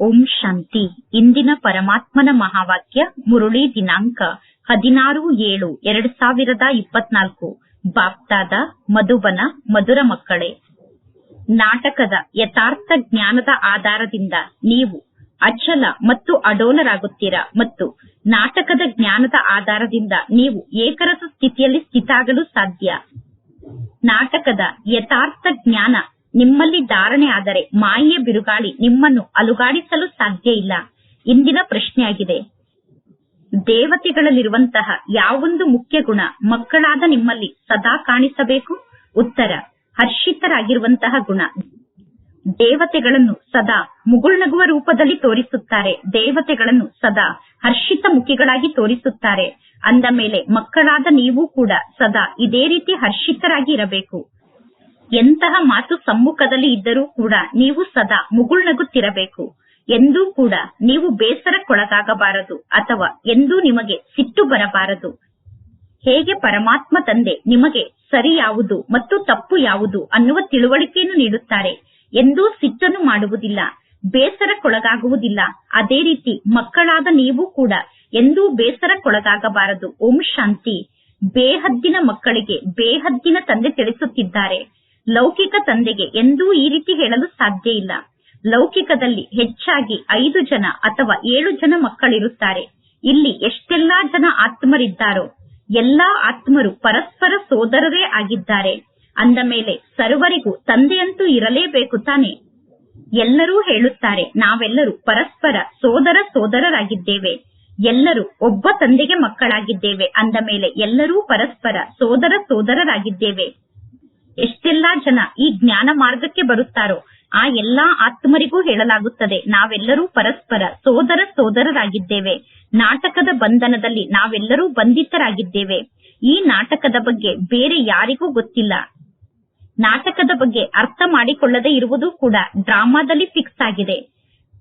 ಓಂ ಶಾಂತಿ. ಇಂದಿನ ಪರಮಾತ್ಮನ ಮಹಾವಾಕ್ಯ ಮುರುಳಿ ದಿನಾಂಕ ಹದಿನಾರು ಏಳು ಎರಡ್ ಸಾವಿರದ ಇಪ್ಪತ್ನಾಲ್ಕು. ಬಾಪ್ತಾದ, ಮಧುಬನ, ಮಧುರ ಮಕ್ಕಳೇ. ನಾಟಕದ ಯಥಾರ್ಥ ಜ್ಞಾನದ ಆಧಾರದಿಂದ ನೀವು ಅಚಲ ಮತ್ತು ಅಡೋಲರಾಗುತ್ತೀರಾ ಮತ್ತು ನಾಟಕದ ಜ್ಞಾನದ ಆಧಾರದಿಂದ ನೀವು ಏಕರಸ ಸ್ಥಿತಿಯಲ್ಲಿ ಸ್ಥಿತಾಗಲು ಸಾಧ್ಯ. ನಾಟಕದ ಯಥಾರ್ಥ ಜ್ಞಾನ ನಿಮ್ಮಲ್ಲಿ ಧಾರಣೆ ಆದರೆ ಮಾಯೆಯ ಬಿರುಗಾಳಿ ನಿಮ್ಮನ್ನು ಅಲುಗಾಡಿಸಲು ಸಾಧ್ಯ ಇಲ್ಲ. ಇಂದಿನ ಪ್ರಶ್ನೆಯಾಗಿದೆ. ದೇವತೆಗಳಲ್ಲಿರುವಂತಹ ಯಾವೊಂದು ಮುಖ್ಯ ಗುಣ ಮಕ್ಕಳಾದ ನಿಮ್ಮಲ್ಲಿ ಸದಾ ಕಾಣಿಸಬೇಕು? ಉತ್ತರ, ಹರ್ಷಿತರಾಗಿರುವಂತಹ ಗುಣ. ದೇವತೆಗಳನ್ನು ಸದಾ ಮುಗುಳ್ನಗುವ ರೂಪದಲ್ಲಿ ತೋರಿಸುತ್ತಾರೆ. ದೇವತೆಗಳನ್ನು ಸದಾ ಹರ್ಷಿತ ಮುಖಿಗಳಾಗಿ ತೋರಿಸುತ್ತಾರೆ. ಅಂದ ಮೇಲೆ ಮಕ್ಕಳಾದ ನೀವು ಕೂಡ ಸದಾ ಇದೇ ರೀತಿ ಹರ್ಷಿತರಾಗಿ ಇರಬೇಕು. ಎಂತಹ ಮಾತು ಸಮ್ಮುಖದಲ್ಲಿ ಇದ್ದರೂ ಕೂಡ ನೀವು ಸದಾ ಮುಗುಳ್ನಗುತ್ತಿರಬೇಕು. ಎಂದೂ ಕೂಡ ನೀವು ಬೇಸರಕ್ಕೊಳಗಾಗಬಾರದು ಅಥವಾ ಎಂದೂ ನಿಮಗೆ ಸಿಟ್ಟು ಬರಬಾರದು. ಹೇಗೆ ಪರಮಾತ್ಮ ತಂದೆ ನಿಮಗೆ ಸರಿ ಯಾವುದು ಮತ್ತು ತಪ್ಪು ಯಾವುದು ಅನ್ನುವ ತಿಳುವಳಿಕೆಯನ್ನು ನೀಡುತ್ತಾರೆ. ಎಂದೂ ಸಿಟ್ಟನ್ನು ಮಾಡುವುದಿಲ್ಲ, ಬೇಸರಕ್ಕೊಳಗಾಗುವುದಿಲ್ಲ. ಅದೇ ರೀತಿ ಮಕ್ಕಳಾದ ನೀವು ಕೂಡ ಎಂದೂ ಬೇಸರಕ್ಕೊಳಗಾಗಬಾರದು. ಓಂ ಶಾಂತಿ. ಬೇಹದ್ದಿನ ಮಕ್ಕಳಿಗೆ ಬೇಹದ್ದಿನ ತಂದೆ ತಿಳಿಸುತ್ತಿದ್ದಾರೆ. ಲೌಕಿಕ ತಂದೆಗೆ ಎಂದೂ ಈ ರೀತಿ ಹೇಳಲು ಸಾಧ್ಯ ಇಲ್ಲ. ಲೌಕಿಕದಲ್ಲಿ ಹೆಚ್ಚಾಗಿ ಐದು ಜನ ಅಥವಾ ಏಳು ಜನ ಮಕ್ಕಳಿರುತ್ತಾರೆ. ಇಲ್ಲಿ ಎಷ್ಟೆಲ್ಲಾ ಜನ ಆತ್ಮರಿದ್ದಾರೋ, ಎಲ್ಲಾ ಆತ್ಮರು ಪರಸ್ಪರ ಸೋದರರೇ ಆಗಿದ್ದಾರೆ. ಅಂದ ಮೇಲೆ ಸರ್ವರಿಗೂ ತಂದೆಯಂತೂ ಇರಲೇಬೇಕು ತಾನೆ? ಎಲ್ಲರೂ ಹೇಳುತ್ತಾರೆ, ನಾವೆಲ್ಲರೂ ಪರಸ್ಪರ ಸೋದರ ಸೋದರರಾಗಿದ್ದೇವೆ. ಎಲ್ಲರೂ ಒಬ್ಬ ತಂದೆಗೆ ಮಕ್ಕಳಾಗಿದ್ದೇವೆ. ಅಂದ ಮೇಲೆ ಎಲ್ಲರೂ ಪರಸ್ಪರ ಸೋದರ ಸೋದರರಾಗಿದ್ದೇವೆ. ಎಷ್ಟೆಲ್ಲಾ ಜನ ಈ ಜ್ಞಾನ ಮಾರ್ಗಕ್ಕೆ ಬರುತ್ತಾರೋ ಆ ಎಲ್ಲಾ ಆತ್ಮರಿಗೂ ಹೇಳಲಾಗುತ್ತದೆ. ನಾವೆಲ್ಲರೂ ಪರಸ್ಪರ ಸೋದರ ಸೋದರರಾಗಿದ್ದೇವೆ. ನಾಟಕದ ಬಂಧನದಲ್ಲಿ ನಾವೆಲ್ಲರೂ ಬಂಧಿತರಾಗಿದ್ದೇವೆ. ಈ ನಾಟಕದ ಬಗ್ಗೆ ಬೇರೆ ಯಾರಿಗೂ ಗೊತ್ತಿಲ್ಲ. ನಾಟಕದ ಬಗ್ಗೆ ಅರ್ಥ ಮಾಡಿಕೊಳ್ಳದೆ ಇರುವುದು ಕೂಡ ಡ್ರಾಮಾದಲ್ಲಿ ಫಿಕ್ಸ್ ಆಗಿದೆ.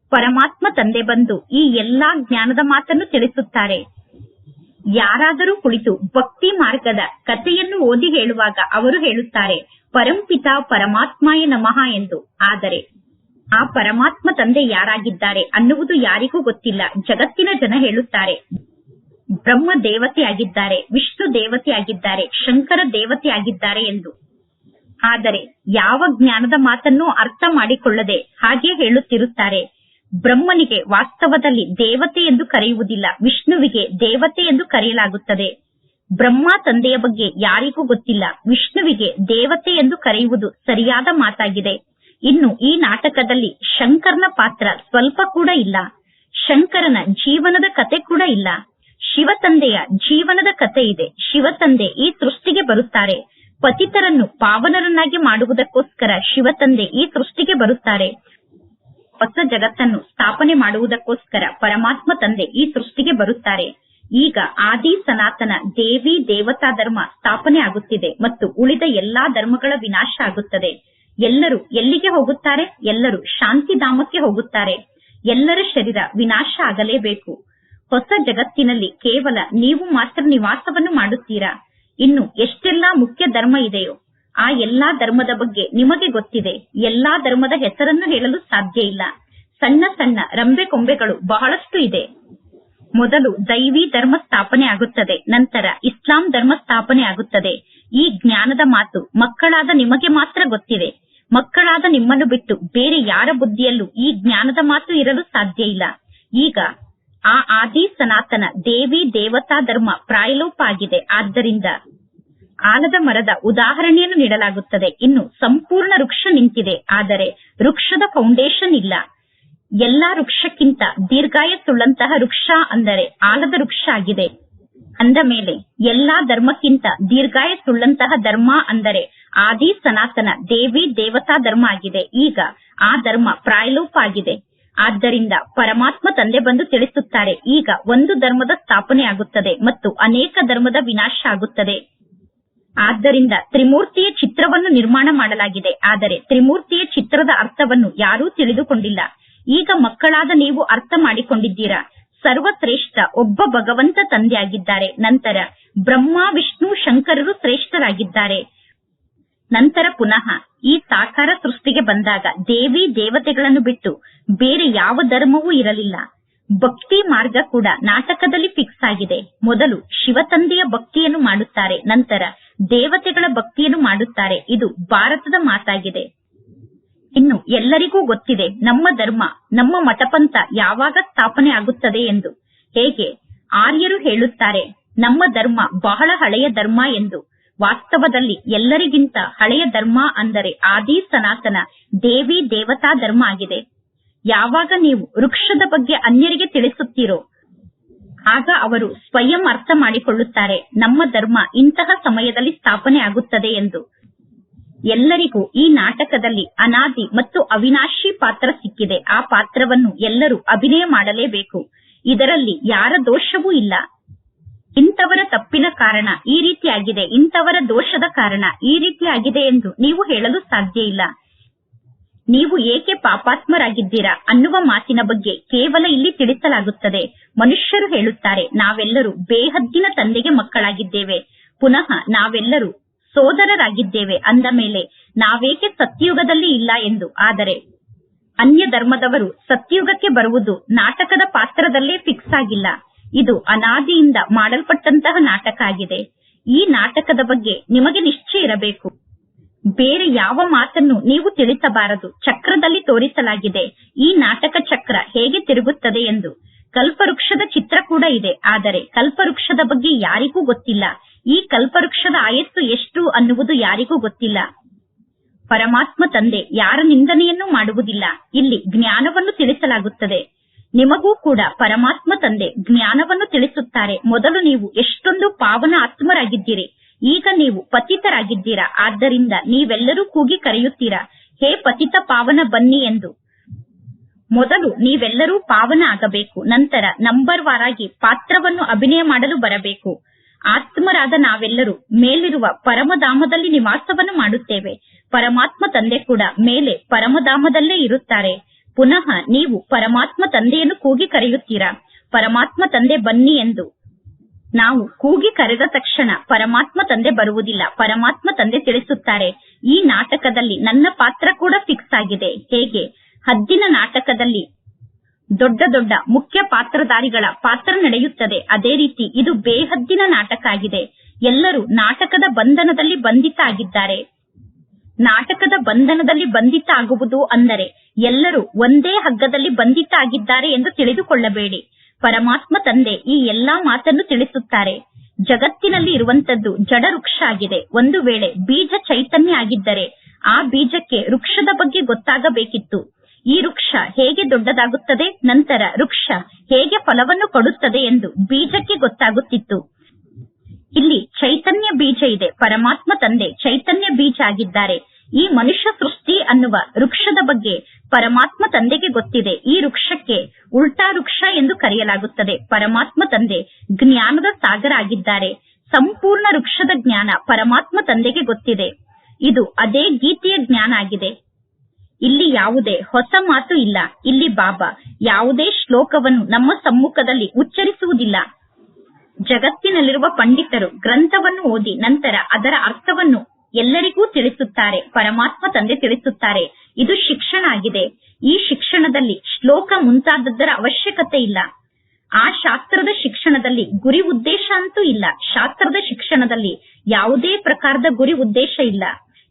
ಪರಮಾತ್ಮ ತಂದೆ ಬಂದು ಈ ಎಲ್ಲಾ ಜ್ಞಾನದ ಮಾತನ್ನು ತಿಳಿಸುತ್ತಾರೆ. ಯಾರಾದರೂ ಕುಳಿತು ಭಕ್ತಿ ಮಾರ್ಗದ ಕಥೆಯನ್ನು ಓದಿ ಹೇಳುವಾಗ ಅವರು ಹೇಳುತ್ತಾರೆ ಪರಂಪಿತ ಪರಮಾತ್ಮಾಯ ನಮಃ ಎಂದು. ಆದರೆ ಆ ಪರಮಾತ್ಮ ತಂದೆ ಯಾರಾಗಿದ್ದಾರೆ ಅನ್ನುವುದು ಯಾರಿಗೂ ಗೊತ್ತಿಲ್ಲ. ಜಗತ್ತಿನ ಜನ ಹೇಳುತ್ತಾರೆ, ಬ್ರಹ್ಮ ದೇವತೆಯಾಗಿದ್ದಾರೆ ವಿಷ್ಣು ದೇವತೆಯಾಗಿದ್ದಾರೆ ಶಂಕರ ದೇವತೆಯಾಗಿದ್ದಾರೆ ಎಂದು. ಆದರೆ ಯಾವ ಜ್ಞಾನದ ಮಾತನ್ನು ಅರ್ಥ ಮಾಡಿಕೊಳ್ಳದೆ ಹಾಗೆ ಹೇಳುತ್ತಿರುತ್ತಾರೆ ಬ್ರಹ್ಮನಿಗೆ ವಾಸ್ತವದಲ್ಲಿ ದೇವತೆ ಎಂದು ಕರೆಯುವುದಿಲ್ಲ, ವಿಷ್ಣುವಿಗೆ ದೇವತೆ ಎಂದು ಕರೆಯಲಾಗುತ್ತದೆ. ಬ್ರಹ್ಮ ತಂದೆಯ ಬಗ್ಗೆ ಯಾರಿಗೂ ಗೊತ್ತಿಲ್ಲ, ವಿಷ್ಣುವಿಗೆ ದೇವತೆ ಎಂದು ಕರೆಯುವುದು ಸರಿಯಾದ ಮಾತಾಗಿದೆ. ಇನ್ನು ಈ ನಾಟಕದಲ್ಲಿ ಶಂಕರನ ಪಾತ್ರ ಸ್ವಲ್ಪ ಕೂಡ ಇಲ್ಲ. ಶಂಕರನ ಜೀವನದ ಕತೆ ಕೂಡ ಇಲ್ಲ. ಶಿವತಂದೆಯ ಜೀವನದ ಕತೆ ಇದೆ. ಶಿವತಂದೆ ಈ ಸೃಷ್ಟಿಗೆ ಬರುತ್ತಾರೆ. ಪತಿತರನ್ನು ಪಾವನರನ್ನಾಗಿ ಮಾಡುವುದಕ್ಕೋಸ್ಕರ ಶಿವತಂದೆ ಈ ಸೃಷ್ಟಿಗೆ ಬರುತ್ತಾರೆ. ಹೊಸ ಜಗತ್ತನ್ನು ಸ್ಥಾಪನೆ ಮಾಡುವುದಕ್ಕೋಸ್ಕರ ಪರಮಾತ್ಮ ತಂದೆ ಈ ಸೃಷ್ಟಿಗೆ ಬರುತ್ತಾರೆ. ಈಗ ಆದಿ ಸನಾತನ ದೇವಿ ದೇವತಾ ಧರ್ಮ ಸ್ಥಾಪನೆ ಆಗುತ್ತಿದೆ ಮತ್ತು ಉಳಿದ ಎಲ್ಲಾ ಧರ್ಮಗಳ ವಿನಾಶ ಆಗುತ್ತದೆ. ಎಲ್ಲರೂ ಎಲ್ಲಿಗೆ ಹೋಗುತ್ತಾರೆ? ಎಲ್ಲರೂ ಶಾಂತಿಧಾಮಕ್ಕೆ ಹೋಗುತ್ತಾರೆ. ಎಲ್ಲರ ಶರೀರ ವಿನಾಶ ಆಗಲೇಬೇಕು. ಹೊಸ ಜಗತ್ತಿನಲ್ಲಿ ಕೇವಲ ನೀವು ಮಾತ್ರ ನಿವಾಸವನ್ನು ಮಾಡುತ್ತೀರಾ? ಇನ್ನು ಎಷ್ಟೆಲ್ಲಾ ಮುಖ್ಯ ಧರ್ಮ ಇದೆಯೋ ಆ ಎಲ್ಲಾ ಧರ್ಮದ ಬಗ್ಗೆ ನಿಮಗೆ ಗೊತ್ತಿದೆ. ಎಲ್ಲಾ ಧರ್ಮದ ಹೆಸರನ್ನು ಹೇಳಲು ಸಾಧ್ಯ ಇಲ್ಲ. ಸಣ್ಣ ಸಣ್ಣ ರಂಬೆ ಕೊಂಬೆಗಳು ಬಹಳಷ್ಟು ಇದೆ. ಮೊದಲು ದೈವಿ ಧರ್ಮ ಸ್ಥಾಪನೆ ಆಗುತ್ತದೆ. ನಂತರ ಇಸ್ಲಾಂ ಧರ್ಮ ಸ್ಥಾಪನೆ ಆಗುತ್ತದೆ. ಈ ಜ್ಞಾನದ ಮಾತು ಮಕ್ಕಳಾದ ನಿಮಗೆ ಮಾತ್ರ ಗೊತ್ತಿದೆ. ಮಕ್ಕಳಾದ ನಿಮ್ಮನ್ನು ಬಿಟ್ಟು ಬೇರೆ ಯಾರ ಬುದ್ಧಿಯಲ್ಲೂ ಈ ಜ್ಞಾನದ ಮಾತು ಇರಲು ಸಾಧ್ಯ ಇಲ್ಲ. ಈಗ ಆ ಆದಿ ಸನಾತನ ದೇವಿ ದೇವತಾ ಧರ್ಮ ಪ್ರಾಯಲೋಪ ಆಗಿದೆ. ಆದ್ದರಿಂದ ಆಲದ ಮರದ ಉದಾಹರಣೆಯನ್ನು ನೀಡಲಾಗುತ್ತದೆ. ಇನ್ನು ಸಂಪೂರ್ಣ ವೃಕ್ಷ ನಿಂತಿದೆ. ಆದರೆ ವೃಕ್ಷದ ಫೌಂಡೇಶನ್ ಇಲ್ಲ. ಎಲ್ಲಾ ವೃಕ್ಷಕ್ಕಿಂತ ದೀರ್ಘಾಯಸ್ಸುಳ್ಳಂತಹ ವೃಕ್ಷ ಅಂದರೆ ಆಲದ ವೃಕ್ಷ ಆಗಿದೆ. ಅಂದ ಮೇಲೆ, ಎಲ್ಲಾ ಧರ್ಮಕ್ಕಿಂತ ದೀರ್ಘಾಯಸ್ಸುಳ್ಳಂತಹ ಧರ್ಮ ಅಂದರೆ ಆದಿ ಸನಾತನ ದೇವಿ ದೇವತಾ ಧರ್ಮ ಆಗಿದೆ. ಈಗ ಆ ಧರ್ಮ ಪ್ರಾಯಲೋಪ ಆಗಿದೆ. ಆದ್ದರಿಂದ ಪರಮಾತ್ಮ ತಂದೆ ಬಂದು ತಿಳಿಸುತ್ತಾರೆ, ಈಗ ಒಂದು ಧರ್ಮದ ಸ್ಥಾಪನೆ ಆಗುತ್ತದೆ ಮತ್ತು ಅನೇಕ ಧರ್ಮದ ವಿನಾಶ ಆಗುತ್ತದೆ. ಆದ್ದರಿಂದ ತ್ರಿಮೂರ್ತಿಯ ಚಿತ್ರವನ್ನು ನಿರ್ಮಾಣ ಮಾಡಲಾಗಿದೆ. ಆದರೆ ತ್ರಿಮೂರ್ತಿಯ ಚಿತ್ರದ ಅರ್ಥವನ್ನು ಯಾರೂ ತಿಳಿದುಕೊಂಡಿಲ್ಲ. ಈಗ ಮಕ್ಕಳಾದ ನೀವು ಅರ್ಥ ಮಾಡಿಕೊಂಡಿದ್ದೀರಾ? ಸರ್ವಶ್ರೇಷ್ಠ, ಒಬ್ಬ ಭಗವಂತ ತಂದೆಯಾಗಿದ್ದಾರೆ. ನಂತರ ಬ್ರಹ್ಮ, ವಿಷ್ಣು, ಶಂಕರರು ಶ್ರೇಷ್ಠರಾಗಿದ್ದಾರೆ. ನಂತರ ಪುನಃ ಈ ಸಾಕಾರ ಸೃಷ್ಟಿಗೆ ಬಂದಾಗ ದೇವಿ ದೇವತೆಗಳನ್ನು ಬಿಟ್ಟು ಬೇರೆ ಯಾವ ಧರ್ಮವೂ ಇರಲಿಲ್ಲ. ಭಕ್ತಿ ಮಾರ್ಗ ಕೂಡ ನಾಟಕದಲ್ಲಿ ಫಿಕ್ಸ್ ಆಗಿದೆ. ಮೊದಲು ಶಿವತಂದೆಯ ಭಕ್ತಿಯನ್ನು ಮಾಡುತ್ತಾರೆ. ನಂತರ ದೇವತೆಗಳ ಭಕ್ತಿಯನ್ನು ಮಾಡುತ್ತಾರೆ. ಇದು ಭಾರತದ ಮಾತಾಗಿದೆ. ಇನ್ನು ಎಲ್ಲರಿಗೂ ಗೊತ್ತಿದೆ, ನಮ್ಮ ಧರ್ಮ, ನಮ್ಮ ಮಠಪಂಥ ಯಾವಾಗ ಸ್ಥಾಪನೆ ಆಗುತ್ತದೆ ಎಂದು. ಹೇಗೆ? ಆರ್ಯರು ಹೇಳುತ್ತಾರೆ, ನಮ್ಮ ಧರ್ಮ ಬಹಳ ಹಳೆಯ ಧರ್ಮ ಎಂದು. ವಾಸ್ತವದಲ್ಲಿ ಎಲ್ಲರಿಗಿಂತ ಹಳೆಯ ಧರ್ಮ ಅಂದರೆ ಆದಿ ಸನಾತನ, ದೇವಿ ದೇವತಾ ಧರ್ಮ ಆಗಿದೆ. ಯಾವಾಗ ನೀವು ವೃಕ್ಷದ ಬಗ್ಗೆ ಅನ್ಯರಿಗೆ ತಿಳಿಸುತ್ತೀರೋ ಆಗ ಅವರು ಸ್ವಯಂ ಅರ್ಥ ಮಾಡಿಕೊಳ್ಳುತ್ತಾರೆ ನಮ್ಮ ಧರ್ಮ ಇಂತಹ ಸಮಯದಲ್ಲಿ ಸ್ಥಾಪನೆ ಆಗುತ್ತದೆ ಎಂದು. ಎಲ್ಲರಿಗೂ ಈ ನಾಟಕದಲ್ಲಿ ಅನಾದಿ ಮತ್ತು ಅವಿನಾಶಿ ಪಾತ್ರ ಸಿಕ್ಕಿದೆ. ಆ ಪಾತ್ರವನ್ನು ಎಲ್ಲರೂ ಅಭಿನಯ ಮಾಡಲೇಬೇಕು. ಇದರಲ್ಲಿ ಯಾರ ದೋಷವೂ ಇಲ್ಲ. ಇಂಥವರ ತಪ್ಪಿನ ಕಾರಣ ಈ ರೀತಿಯಾಗಿದೆ, ಇಂಥವರ ದೋಷದ ಕಾರಣ ಈ ರೀತಿಯಾಗಿದೆ ಎಂದು ನೀವು ಹೇಳಲು ಸಾಧ್ಯ ಇಲ್ಲ. ನೀವು ಏಕೆ ಪಾಪಾತ್ಮರಾಗಿದ್ದೀರಾ ಅನ್ನುವ ಮಾತಿನ ಬಗ್ಗೆ ಕೇವಲ ಇಲ್ಲಿ ತಿಳಿಸಲಾಗುತ್ತದೆ. ಮನುಷ್ಯರು ಹೇಳುತ್ತಾರೆ, ನಾವೆಲ್ಲರೂ ಬೇಹದ್ದಿನ ತಂದೆಗೆ ಮಕ್ಕಳಾಗಿದ್ದೇವೆ. ಪುನಃ ನಾವೆಲ್ಲರೂ ಸೋದರರಾಗಿದ್ದೇವೆ ಅಂದ ಮೇಲೆ ನಾವೇಕೆ ಸತ್ಯಯುಗದಲ್ಲಿ ಇಲ್ಲ ಎಂದು. ಆದರೆ ಅನ್ಯ ಧರ್ಮದವರು ಸತ್ಯಯುಗಕ್ಕೆ ಬರುವುದು ನಾಟಕದ ಪಾತ್ರದಲ್ಲೇ ಫಿಕ್ಸ್ ಆಗಿಲ್ಲ. ಇದು ಅನಾದಿಯಿಂದ ಮಾಡಲ್ಪಟ್ಟಂತಹ ನಾಟಕ ಆಗಿದೆ. ಈ ನಾಟಕದ ಬಗ್ಗೆ ನಿಮಗೆ ನಿಶ್ಚಯ ಇರಬೇಕು. ಬೇರೆ ಯಾವ ಮಾತನ್ನು ನೀವು ತಿಳಿಸಬಾರದು. ಚಕ್ರದಲ್ಲಿ ತೋರಿಸಲಾಗಿದೆ. ಈ ನಾಟಕ ಚಕ್ರ ಹೇಗೆ ತಿರುಗುತ್ತದೆ ಎಂದು. ಕಲ್ಪವೃಕ್ಷದ ಚಿತ್ರ ಕೂಡ ಇದೆ. ಆದರೆ ಕಲ್ಪವೃಕ್ಷದ ಬಗ್ಗೆ ಯಾರಿಗೂ ಗೊತ್ತಿಲ್ಲ. ಈ ಕಲ್ಪವೃಕ್ಷದ ಆಯಸ್ಸು ಎಷ್ಟು ಅನ್ನುವುದು ಯಾರಿಗೂ ಗೊತ್ತಿಲ್ಲ. ಪರಮಾತ್ಮ ತಂದೆ ಯಾರ ನಿಂದನೆಯನ್ನು ಮಾಡುವುದಿಲ್ಲ. ಇಲ್ಲಿ ಜ್ಞಾನವನ್ನು ತಿಳಿಸಲಾಗುತ್ತದೆ. ನಿಮಗೂ ಕೂಡ ಪರಮಾತ್ಮ ತಂದೆ ಜ್ಞಾನವನ್ನು ತಿಳಿಸುತ್ತಾರೆ. ಮೊದಲು ನೀವು ಎಷ್ಟೊಂದು ಪಾವನ ಆತ್ಮರಾಗಿದ್ದೀರಿ. ಈಗ ನೀವು ಪತಿತರಾಗಿದ್ದೀರಾ? ಆದ್ದರಿಂದ ನೀವೆಲ್ಲರೂ ಕೂಗಿ ಕರೆಯುತ್ತೀರಾ? ಹೇ ಪತಿತ ಪಾವನ ಬನ್ನಿ ಎಂದು. ಮೊದಲು ನೀವೆಲ್ಲರೂ ಪಾವನ ಆಗಬೇಕು. ನಂತರ ನಂಬರ್ ವಾರಾಗಿ ಪಾತ್ರವನ್ನು ಅಭಿನಯ ಮಾಡಲು ಬರಬೇಕು. ಆತ್ಮರಾದ ನಾವೆಲ್ಲರೂ ಮೇಲಿರುವ ಪರಮಧಾಮದಲ್ಲಿ ನಿವಾಸವನ್ನು ಮಾಡುತ್ತೇವೆ. ಪರಮಾತ್ಮ ತಂದೆ ಕೂಡ ಮೇಲೆ ಪರಮಧಾಮದಲ್ಲೇ ಇರುತ್ತಾರೆ. ಪುನಃ ನೀವು ಪರಮಾತ್ಮ ತಂದೆಯನ್ನು ಕೂಗಿ ಕರೆಯುತ್ತೀರಾ? ಪರಮಾತ್ಮ ತಂದೆ ಬನ್ನಿ ಎಂದು. ನಾವು ಕೂಗಿ ಕರೆದ ತಕ್ಷಣ ಪರಮಾತ್ಮ ತಂದೆ ಬರುವುದಿಲ್ಲ. ಪರಮಾತ್ಮ ತಂದೆ ತಿಳಿಸುತ್ತಾರೆ, ಈ ನಾಟಕದಲ್ಲಿ ನನ್ನ ಪಾತ್ರ ಕೂಡ ಫಿಕ್ಸ್ ಆಗಿದೆ. ಹೇಗೆ? ಹದ್ದಿನ ನಾಟಕದಲ್ಲಿ ದೊಡ್ಡ ದೊಡ್ಡ ಮುಖ್ಯ ಪಾತ್ರಧಾರಿಗಳ ಪಾತ್ರ ನಡೆಯುತ್ತದೆ. ಅದೇ ರೀತಿ ಇದು ಬೇಹದ್ದಿನ ನಾಟಕ ಆಗಿದೆ. ಎಲ್ಲರೂ ನಾಟಕದ ಬಂಧನದಲ್ಲಿ ಬಂಧಿತ ಆಗಿದ್ದಾರೆ. ನಾಟಕದ ಬಂಧನದಲ್ಲಿ ಬಂಧಿತ ಆಗುವುದು ಅಂದರೆ ಎಲ್ಲರೂ ಒಂದೇ ಹಗ್ಗದಲ್ಲಿ ಬಂಧಿತ ಆಗಿದ್ದಾರೆ ಎಂದು ತಿಳಿದುಕೊಳ್ಳಬೇಡಿ. ಪರಮಾತ್ಮ ತಂದೆ ಈ ಎಲ್ಲಾ ಮಾತನ್ನು ತಿಳಿಸುತ್ತಾರೆ. ಜಗತ್ತಿನಲ್ಲಿ ಇರುವಂತದ್ದು ಜಡ ವೃಕ್ಷ ಆಗಿದೆ ಒಂದು ವೇಳೆ ಬೀಜ ಚೈತನ್ಯ ಆಗಿದ್ದರೆ ಆ ಬೀಜಕ್ಕೆ ವೃಕ್ಷದ ಬಗ್ಗೆ ಗೊತ್ತಾಗಬೇಕಿತ್ತು. ಈ ವೃಕ್ಷ ಹೇಗೆ ದೊಡ್ಡದಾಗುತ್ತದೆ, ನಂತರ ವೃಕ್ಷ ಹೇಗೆ ಫಲವನ್ನು ಕೊಡುತ್ತದೆ ಎಂದು ಬೀಜಕ್ಕೆ ಗೊತ್ತಾಗುತ್ತಿತ್ತು. ಇಲ್ಲಿ ಚೈತನ್ಯ ಬೀಜ ಇದೆ. ಪರಮಾತ್ಮ ತಂದೆ ಚೈತನ್ಯ ಬೀಜ ಆಗಿದ್ದಾರೆ. ಈ ಮನುಷ್ಯ ಸೃಷ್ಟಿ ಅನ್ನುವ ವೃಕ್ಷದ ಬಗ್ಗೆ ಪರಮಾತ್ಮ ತಂದೆಗೆ ಗೊತ್ತಿದೆ. ಈ ವೃಕ್ಷಕ್ಕೆ ಉಲ್ಟಾ ವೃಕ್ಷ ಎಂದು ಕರೆಯಲಾಗುತ್ತದೆ. ಪರಮಾತ್ಮ ತಂದೆ ಜ್ಞಾನದ ಸಾಗರ ಆಗಿದ್ದಾರೆ. ಸಂಪೂರ್ಣ ವೃಕ್ಷದ ಜ್ಞಾನ ಪರಮಾತ್ಮ ತಂದೆಗೆ ಗೊತ್ತಿದೆ. ಇದು ಅದೇ ಗೀತೆಯ ಜ್ಞಾನ ಆಗಿದೆ. ಇಲ್ಲಿ ಯಾವುದೇ ಹೊಸ ಮಾತು ಇಲ್ಲ. ಇಲ್ಲಿ ಬಾಬಾ ಯಾವುದೇ ಶ್ಲೋಕವನ್ನು ನಮ್ಮ ಸಮ್ಮುಖದಲ್ಲಿ ಉಚ್ಚರಿಸುವುದಿಲ್ಲ. ಜಗತ್ತಿನಲ್ಲಿರುವ ಪಂಡಿತರು ಗ್ರಂಥವನ್ನು ಓದಿ ನಂತರ ಅದರ ಅರ್ಥವನ್ನು ಎಲ್ಲರಿಗೂ ತಿಳಿಸುತ್ತಾರೆ, ಪರಮಾತ್ಮ ತಂದೆ ತಿಳಿಸುತ್ತಾರೆ. ಇದು ಶಿಕ್ಷಣ ಆಗಿದೆ. ಈ ಶಿಕ್ಷಣದಲ್ಲಿ ಶ್ಲೋಕ ಮುಂತಾದದ್ದರ ಅವಶ್ಯಕತೆ ಇಲ್ಲ. ಆ ಶಾಸ್ತ್ರದ ಶಿಕ್ಷಣದಲ್ಲಿ ಗುರಿ ಉದ್ದೇಶ ಅಂತೂ ಇಲ್ಲ. ಶಾಸ್ತ್ರದ ಶಿಕ್ಷಣದಲ್ಲಿ ಯಾವುದೇ ಪ್ರಕಾರದ ಗುರಿ ಉದ್ದೇಶ ಇಲ್ಲ.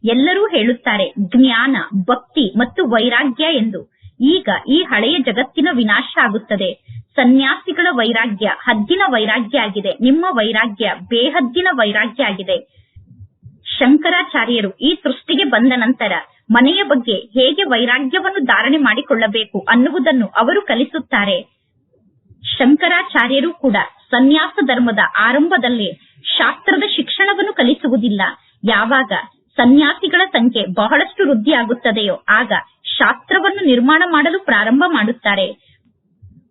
ಎಲ್ಲರೂ ಹೇಳುತ್ತಾರೆ, ಜ್ಞಾನ, ಭಕ್ತಿ ಮತ್ತು ವೈರಾಗ್ಯ ಎಂದು. ಈಗ ಈ ಹಳೆಯ ಜಗತ್ತಿನ ವಿನಾಶ ಆಗುತ್ತದೆ. ಸನ್ಯಾಸಿಗಳ ವೈರಾಗ್ಯ, ಹದ್ದಿನ ವೈರಾಗ್ಯ ಆಗಿದೆ. ನಿಮ್ಮ ವೈರಾಗ್ಯ, ಬೇಹದ್ದಿನ ವೈರಾಗ್ಯ ಆಗಿದೆ. ಶಂಕರಾಚಾರ್ಯರು ಈ ಸೃಷ್ಟಿಗೆ ಬಂದ ನಂತರ ಮನೆಯ ಬಗ್ಗೆ ಹೇಗೆ ವೈರಾಗ್ಯವನ್ನು ಧಾರಣೆ ಮಾಡಿಕೊಳ್ಳಬೇಕು ಅನ್ನುವುದನ್ನು ಅವರು ಕಲಿಸುತ್ತಾರೆ. ಶಂಕರಾಚಾರ್ಯರು ಕೂಡ ಸನ್ಯಾಸ ಧರ್ಮದ ಆರಂಭದಲ್ಲಿ ಶಾಸ್ತ್ರದ ಶಿಕ್ಷಣವನ್ನು ಕಲಿಸುವುದಿಲ್ಲ. ಯಾವಾಗ ಸನ್ಯಾಸಿಗಳ ಸಂಖ್ಯೆ ಬಹಳಷ್ಟು ವೃದ್ಧಿಯಾಗುತ್ತದೆಯೋ ಆಗ ಶಾಸ್ತ್ರವನ್ನು ನಿರ್ಮಾಣ ಮಾಡಲು ಪ್ರಾರಂಭ ಮಾಡುತ್ತಾರೆ.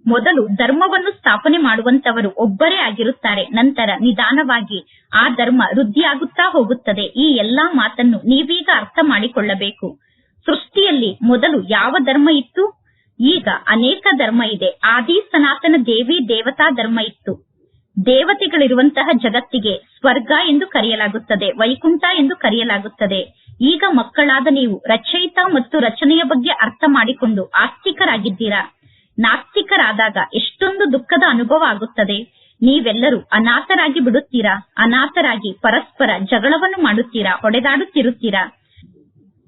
ಮೊದಲು ಧರ್ಮವನ್ನು ಸ್ಥಾಪನೆ ಮಾಡುವಂತವರು ಒಬ್ಬರೇ ಆಗಿರುತ್ತಾರೆ, ನಂತರ ನಿಧಾನವಾಗಿ ಆ ಧರ್ಮ ವೃದ್ಧಿಯಾಗುತ್ತಾ ಹೋಗುತ್ತದೆ. ಈ ಎಲ್ಲಾ ಮಾತನ್ನು ನೀವೀಗ ಅರ್ಥ ಮಾಡಿಕೊಳ್ಳಬೇಕು. ಸೃಷ್ಟಿಯಲ್ಲಿ ಮೊದಲು ಯಾವ ಧರ್ಮ ಇತ್ತು? ಈಗ ಅನೇಕ ಧರ್ಮ ಇದೆ. ಆದಿ ಸನಾತನ ದೇವಿ ದೇವತಾ ಧರ್ಮ ಇತ್ತು. ದೇವತೆಗಳಿರುವಂತಹ ಜಗತ್ತಿಗೆ ಸ್ವರ್ಗ ಎಂದು ಕರೆಯಲಾಗುತ್ತದೆ, ವೈಕುಂಠ ಎಂದು ಕರೆಯಲಾಗುತ್ತದೆ. ಈಗ ಮಕ್ಕಳಾದ ನೀವು ರಚಯಿತ ಮತ್ತು ರಚನೆಯ ಬಗ್ಗೆ ಅರ್ಥ ಮಾಡಿಕೊಂಡು ಆಸ್ತಿಕರಾಗಿದ್ದೀರಾ? ನಾಸ್ತಿಕರಾದಾಗ ಎಷ್ಟೊಂದು ದುಃಖದ ಅನುಭವ ಆಗುತ್ತದೆ. ನೀವೆಲ್ಲರೂ ಅನಾಥರಾಗಿ ಬಿಡುತ್ತೀರಾ? ಅನಾಥರಾಗಿ ಪರಸ್ಪರ ಜಗಳವನ್ನು ಮಾಡುತ್ತೀರಾ? ಹೊಡೆದಾಡುತ್ತಿರುತ್ತೀರಾ?